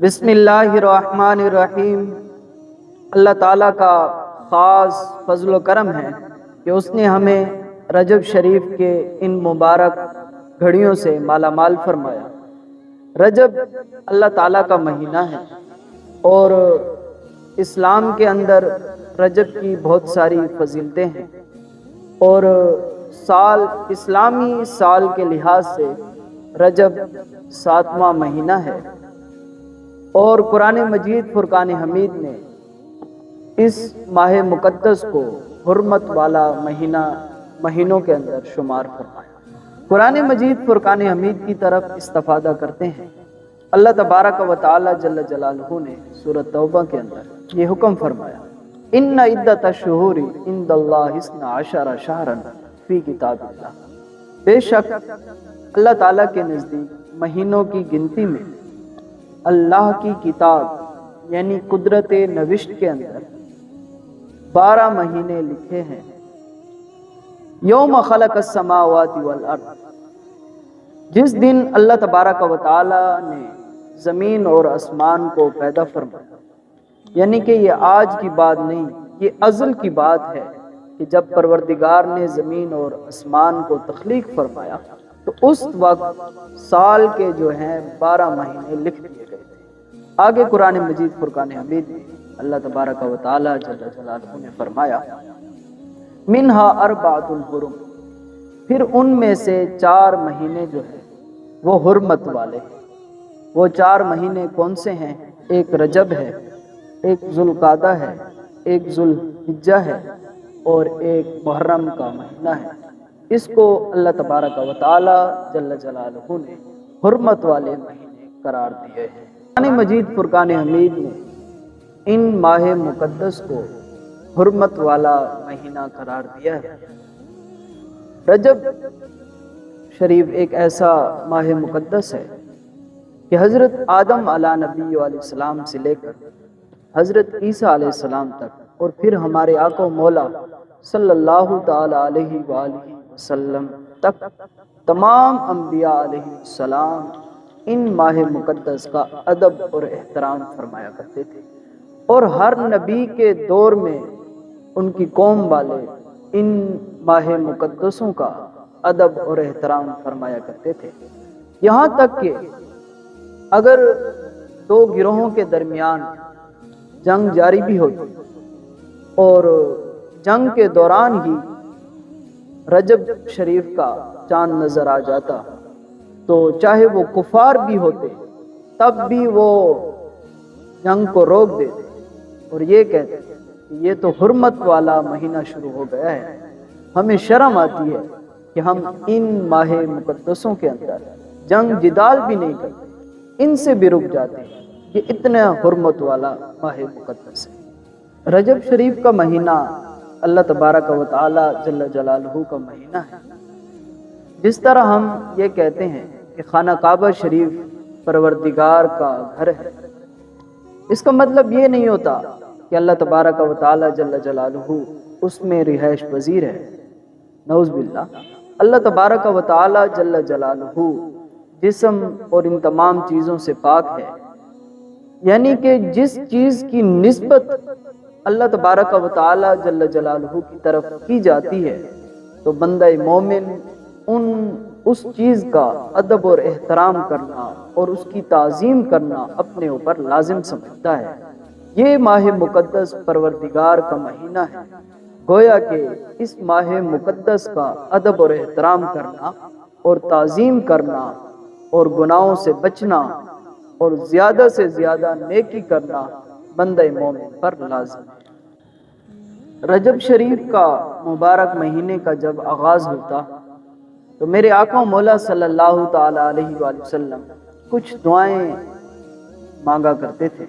بسم اللہ الرحمن الرحیم۔ اللہ تعالیٰ کا خاص فضل و کرم ہے کہ اس نے ہمیں رجب شریف کے ان مبارک گھڑیوں سے مالا مال فرمایا۔ رجب اللہ تعالیٰ کا مہینہ ہے اور اسلام کے اندر رجب کی بہت ساری فضیلتیں ہیں۔ اور سال، اسلامی سال کے لحاظ سے رجب ساتواں مہینہ ہے۔ اور قرآن مجید فرقان حمید نے اس ماہ مقدس کو حرمت والا مہینہ مہینوں کے اندر شمار فرمایا۔ قرآن مجید فرقان حمید کی طرف استفادہ کرتے ہیں۔ اللہ تبارک و تعالی جل جلالہ نے سورۃ توبہ کے اندر یہ حکم فرمایا۔ ان عدت الشہور عند اللہ حسن عشر شہرن فی کتاب اللہ۔ بے شک اللہ تعالیٰ کے نزدیک مہینوں کی گنتی میں اللہ کی کتاب یعنی قدرت نوشت کے اندر۔ بارہ مہینے لکھے ہیں۔ یوم خلق السماوات والارض۔ جس دن اللہ تبارک و تعالی نے زمین اور آسمان کو پیدا فرمایا۔ یعنی کہ یہ آج کی بات نہیں، یہ ازل کی بات ہے کہ جب پروردگار نے زمین اور آسمان کو تخلیق فرمایا، تو اس وقت سال کے جو ہیں بارہ مہینے لکھ دیے۔ آگے قرآن مجید فرقان حمید اللہ تبارک و تعالی جل جلالہ نے فرمایا، منہا اربعۃ الحرم، پھر ان میں سے چار مہینے جو ہیں، وہ حرمت والے ہیں۔ وہ چار مہینے کون سے ہیں؟ ایک رجب ہے، ایک ذوالقادہ ہے، ایک ذوالحجہ ہے، اور ایک محرم کا مہینہ ہے۔ اس کو اللہ تبارک و تعالی جل جلالہ نے حرمت والے مہینے قرار دیے ہیں۔ قرآن مجید، فرقان حمید نے ان ماہ مقدس کو حرمت والا مہینہ قرار دیا ہے۔ رجب شریف ایک ایسا ماہ مقدس ہے کہ حضرت آدم علیہ نبی علیہ السلام سے لے کر حضرت عیسیٰ علیہ السلام تک اور پھر ہمارے آقا و مولا صلی اللہ تعالی علیہ وآلہ وسلم تک تمام انبیاء علیہ السلام ان ماہ مقدس کا ادب اور احترام فرمایا کرتے تھے۔ اور ہر نبی کے دور میں ان کی قوم والے ان ماہ مقدسوں کا ادب اور احترام فرمایا کرتے تھے۔ یہاں تک کہ اگر دو گروہوں کے درمیان جنگ جاری بھی ہوتی اور جنگ کے دوران ہی رجب شریف کا چاند نظر آ جاتا تو چاہے وہ کفار بھی ہوتے، تب بھی وہ جنگ کو روک دیتے۔ اور یہ کہتے کہ یہ تو حرمت والا مہینہ شروع ہو گیا ہے۔ ہمیں شرم آتی ہے کہ ہم ان ماہ مقدسوں کے اندر جنگ جدال بھی نہیں کرتے، ان سے بھی رک جاتے ہیں۔ یہ اتنا حرمت والا ماہ مقدس ہے۔ رجب شریف کا مہینہ اللہ تبارک و تعالی جل جلالہ کا مہینہ ہے۔ جس طرح ہم یہ کہتے ہیں کہ خانہ کعبہ شریف پروردگار کا گھر ہے۔ اس کا مطلب یہ نہیں ہوتا کہ اللہ تبارک و تعالی جل جلالہ اس میں رہائش پذیر ہے۔ نعوذ باللہ۔ اللہ تبارک و تعالی جل جلالہ جسم اور ان تمام چیزوں سے پاک ہے۔ یعنی کہ جس چیز کی نسبت اللہ تبارک و تعالی جل جلالہ کی طرف کی جاتی ہے، تو بندہ مومن ان اس چیز کا ادب اور احترام کرنا اور اس کی تعظیم کرنا اپنے اوپر لازم سمجھتا ہے۔ یہ ماہ مقدس پروردگار کا مہینہ ہے۔ گویا کہ اس ماہ مقدس کا ادب اور احترام کرنا اور تعظیم کرنا اور گناہوں سے بچنا اور زیادہ سے زیادہ نیکی کرنا بندہ مومن پر لازم ہے۔ رجب شریف کا مبارک مہینے کا جب آغاز ہوتا تو میرے آقا مولا صلی اللہ تعالی علیہ وآلہ وسلم کچھ دعائیں مانگا کرتے تھے۔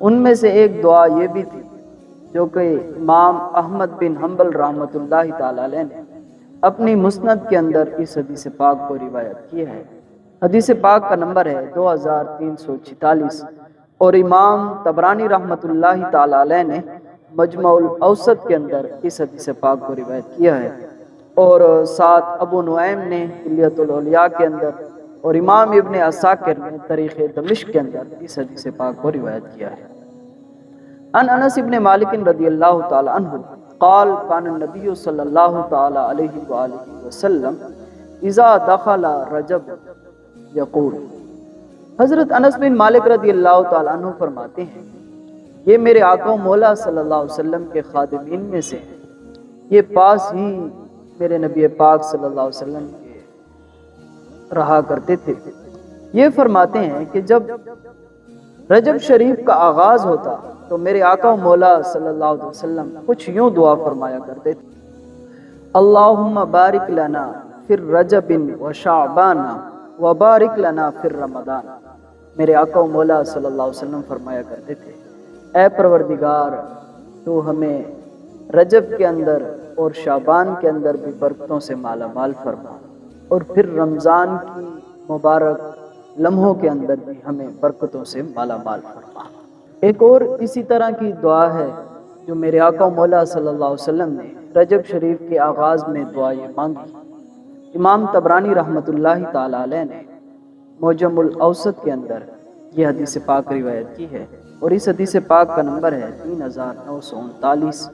ان میں سے ایک دعا یہ بھی تھی جو کہ امام احمد بن حنبل رحمۃ اللہ تعالی علیہ نے اپنی مسند کے اندر اس حدیث پاک کو روایت کی ہے۔ حدیث پاک کا نمبر ہے دو ہزار تین سو چھتالیس اور امام تبرانی رحمۃ اللہ تعالی علیہ نے مجمع الاوسط کے اندر اس حدیث پاک کو روایت کیا ہے۔ اور ساتھ ابو نعیم نے حلیت الاولیاء کے اندر اور امام ابن اساکر نے طریق دمشق کے اندر اس حدیث پاک کو روایت کیا ہے۔ ان انس ابن مالک رضی اللہ تعالی عنہ قال، کان النبی صلی اللہ تعالی علیہ وآلہ وسلم اذا دخل رجب یقول حضرت انس بن مالک رضی اللہ تعالی عنہ فرماتے ہیں، یہ میرے آقا مولا صلی اللہ علیہ وسلم کے خادمین میں سے ہیں۔ یہ پاس ہی میرے نبی پاک صلی اللہ علیہ وسلم کے رہا کرتے تھے۔ یہ فرماتے ہیں کہ جب رجب شریف کا آغاز ہوتا تو میرے آقا و مولا صلی اللہ علیہ وسلم کچھ یوں دعا فرمایا کرتے تھے۔ اللہم بارک لنا پھر رجب و شعبان و بارک لنا پھر رمضان میرے آقا و مولا صلی اللہ علیہ وسلم فرمایا کرتے تھے، اے پروردگار، تو ہمیں رجب کے اندر اور شعبان کے اندر بھی برکتوں سے مالا مال فرما۔ اور پھر رمضان کی مبارک لمحوں کے اندر بھی ہمیں برکتوں سے مالا مال فرما۔ ایک اور اسی طرح کی دعا ہے جو میرے آقا و مولا صلی اللہ علیہ وسلم نے رجب شریف کے آغاز میں دعا یہ مانگی۔ امام تبرانی رحمۃ اللہ تعالی علیہ نے موجم الاوسط کے اندر یہ حدیث پاک روایت کی ہے۔ اور اس حدیث پاک کا نمبر ہے تین ہزار نو سو انتالیس۔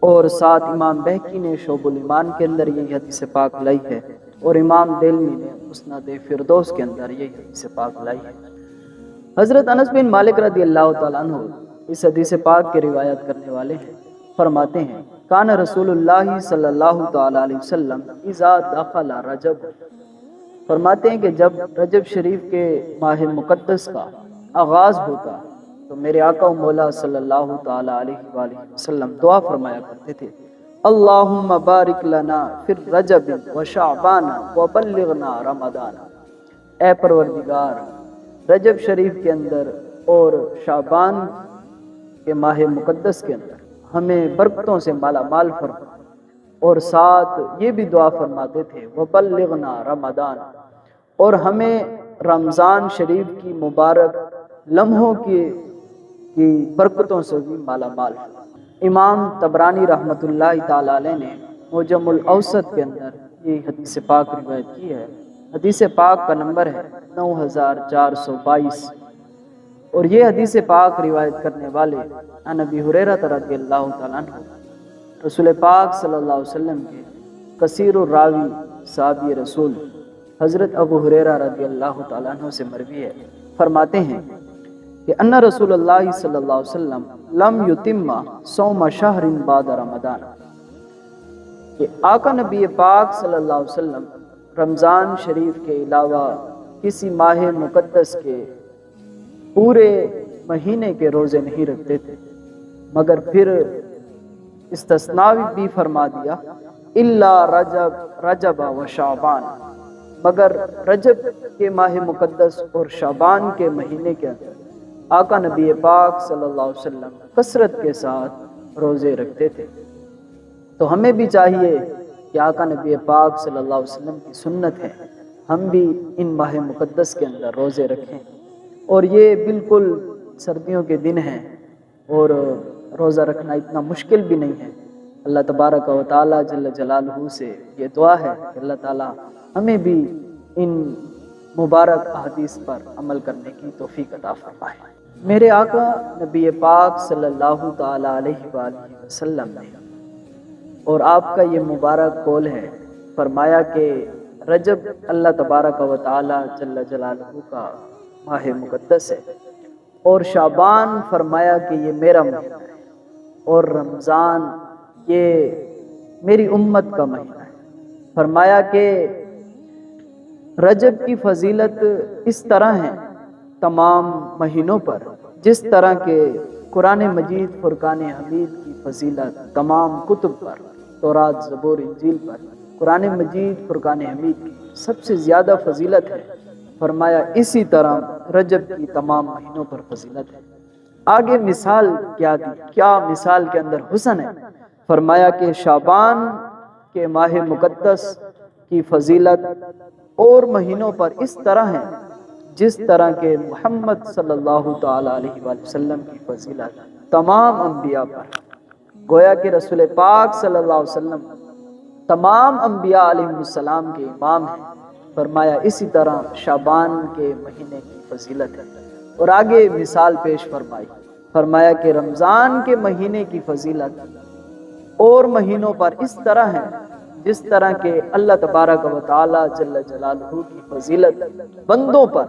اور ساتھ امام بہکی نے شعب الایمان کے اندر یہ حدیث پاک لائی ہے اور امام دلمی نے مسند فردوس کے اندر یہ حدیث پاک لائی ہے۔ حضرت انس بن مالک رضی اللہ تعالیٰ عنہ اس حدیث پاک کے روایت کرنے والے ہیں۔ فرماتے ہیں، کان رسول اللہ صلی اللہ تعالیٰ علیہ وسلم اذا دخل رجب فرماتے ہیں کہ جب رجب شریف کے ماہ مقدس کا آغاز ہوتا تو میرے آقا و مولا صلی اللہ تعالیٰ علیہ وآلہ وسلم دعا فرمایا کرتے تھے۔ اللہم بارک لنا پھر رجب و شعبان و بلغنا رمضان۔ اے پروردگار، رجب شریف کے اندر اور شعبان کے ماہ مقدس کے اندر ہمیں برکتوں سے مالا مال فرما اور ساتھ یہ بھی دعا فرماتے تھے وہ رمضان اور ہمیں رمضان شریف کی مبارک لمحوں کی کی برکتوں سے بھی مالا مال امام تبرانی رحمۃ اللہ تعالی علیہ نے موجم الاوسط کے اندر یہ حدیث پاک روایت کی ہے۔ حدیث پاک کا نمبر ہے نو ہزار چار سو بائیس۔ اور یہ حدیث پاک روایت کرنے والے نبی حریرت رضی اللہ تعالیٰ عنہ۔ رسول پاک صلی اللہ علیہ وسلم کے کثیر الراوی صحابی رسول حضرت ابو حریرہ رضی اللہ تعالیٰ عنہ سے مروی ہے۔ فرماتے ہیں کہ ان رسول اللہ صلی اللہ علیہ وسلم لم یتم سوم شہر بعد رمضان۔ کہ آقا نبی پاک صلی اللہ علیہ وسلم رمضان شریف کے علاوہ کسی ماہ مقدس کے پورے مہینے کے روزے نہیں رکھتے تھے۔ مگر پھر استثناء بھی فرما دیا اللہ رجب رجب و شعبان۔ مگر رجب کے ماہ مقدس اور شعبان کے مہینے کے اندر۔ آقا نبی پاک صلی اللہ علیہ وسلم کثرت کے ساتھ روزے رکھتے تھے۔ تو ہمیں بھی چاہیے کہ آقا نبی پاک صلی اللہ علیہ وسلم کی سنت ہے۔ ہم بھی ان ماہ مقدس کے اندر روزے رکھیں۔ اور یہ بالکل سردیوں کے دن ہیں اور روزہ رکھنا اتنا مشکل بھی نہیں ہے۔ اللہ تبارک و تعالیٰ جل جلالہ سے یہ دعا ہے کہ اللہ تعالیٰ ہمیں بھی ان مبارک احادیث پر عمل کرنے کی توفیق عطا فرمائے۔ میرے آقا نبی پاک صلی اللہ تعالیٰ علیہ وآلہ وسلم نے، اور آپ کا یہ مبارک قول ہے، فرمایا کہ رجب اللہ تبارک و تعالیٰ جل جلالہ کا ماہ مقدس ہے۔ اور شابان فرمایا کہ یہ میرا مہینہ ہے، اور رمضان یہ میری امت کا مہینہ ہے۔ فرمایا کہ رجب کی فضیلت اس طرح ہے تمام مہینوں پر، جس طرح کے قرآن مجید، فرقان حمید کی فضیلت تمام کتب پر، تورات زبور انجیل پر، قرآن مجید، فرقان حمید کی سب سے زیادہ فضیلت ہے۔ فرمایا، اسی طرح رجب کی تمام مہینوں پر فضیلت ہے۔ آگے مثال کیا دی؟ کیا مثال کے اندر حسن ہے؟ فرمایا کہ شابان کے ماہ مقدس کی فضیلت اور مہینوں پر اس طرح ہے جس طرح کے محمد صلی اللہ تعالی علیہ وآلہ وسلم کی فضیلت تمام انبیاء پر۔ گویا کہ رسول پاک صلی اللہ علیہ وسلم تمام انبیاء علیہ السلام کے امام ہیں۔ فرمایا اسی طرح شابان کے مہینے کی فضیلت ہے۔ اور آگے مثال پیش فرمائی۔ فرمایا کہ رمضان کے مہینے کی فضیلت اور مہینوں پر اس طرح ہے جس طرح کہ اللہ تبارک و تعالی جل جلالہ کی فضیلت بندوں پر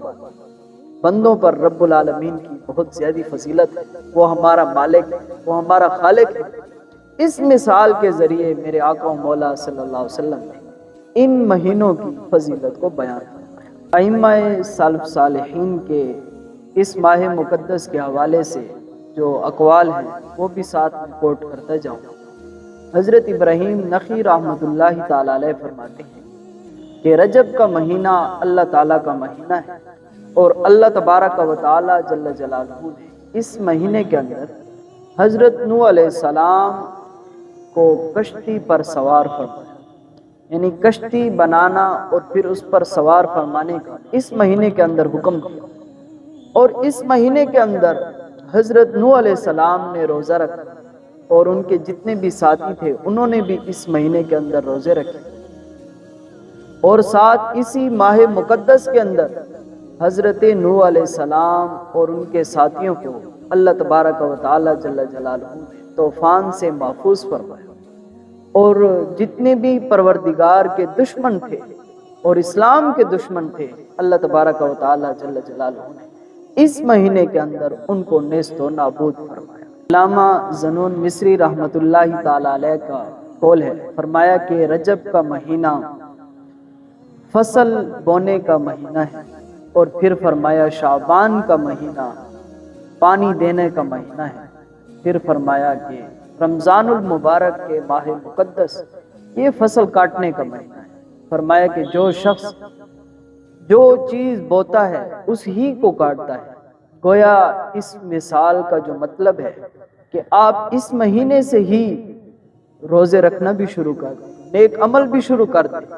بندوں پر رب العالمین کی بہت زیادہ فضیلت ہے وہ ہمارا مالک، وہ ہمارا خالق ہے۔ اس مثال کے ذریعے میرے آقا و مولا صلی اللہ علیہ وسلم نے ان مہینوں کی فضیلت کو بیان فرمایا۔ ائمہ سالف صالحین کے اس ماہ مقدس کے حوالے سے جو اقوال ہیں، وہ بھی ساتھ میں کوٹ کرتا جاؤں۔ حضرت ابراہیم نقی رحمۃ اللہ تعالی علیہ فرماتے ہیں کہ رجب کا مہینہ اللہ تعالیٰ کا مہینہ ہے اور اللہ تبارک و تعالی جل جلالہ نے اس مہینے کے اندر حضرت نو علیہ السلام کو کشتی پر سوار فرمایا۔ یعنی کشتی بنانا اور پھر اس پر سوار فرمانے کا اس مہینے کے اندر حکم کیا۔ اور اس مہینے کے اندر حضرت نو علیہ السلام نے روزہ رکھا۔ اور ان کے جتنے بھی ساتھی تھے، انہوں نے بھی اس مہینے کے اندر روزے رکھے۔ اور ساتھ اسی ماہ مقدس کے اندر حضرت نو علیہ السلام اور ان کے ساتھیوں کو اللہ تبارک و تعالی جل جلالہ طوفان سے محفوظ فرمایا۔ اور جتنے بھی پروردگار کے دشمن تھے اور اسلام کے دشمن تھے، اللہ تبارک و تعالی جل جلالہ نے اس مہینے کے اندر ان کو نیست و نابود فرمایا۔ علامہ زنون مصری رحمت اللہ تعالی علیہ کا قول ہے، فرمایا کہ رجب کا مہینہ فصل بونے کا مہینہ ہے اور پھر فرمایا شعبان کا مہینہ پانی دینے کا مہینہ ہے۔ پھر فرمایا کہ رمضان المبارک کے ماہ مقدس یہ فصل کاٹنے کا مہینہ ہے۔ فرمایا کہ جو شخص جو چیز بوتا ہے اس ہی کو کاٹتا ہے۔ گویا اس مثال کا جو مطلب ہے کہ آپ اس مہینے سے ہی روزے رکھنا بھی شروع کر دیں، نیک عمل بھی شروع کر دیں۔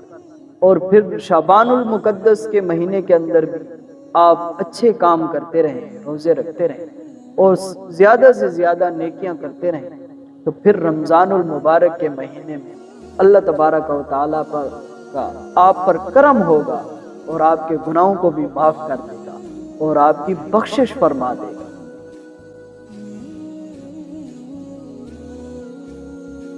اور پھر شابان المقدس کے مہینے کے اندر بھی آپ اچھے کام کرتے رہیں، روزے رکھتے رہیں اور زیادہ سے زیادہ نیکیاں کرتے رہیں۔ تو پھر رمضان المبارک کے مہینے میں اللہ تبارک و تعالیٰ پر کا آپ پر کرم ہوگا اور آپ کے گناہوں کو بھی معاف کر دے گا۔ اور آپ کی بخشش فرما دے۔ گا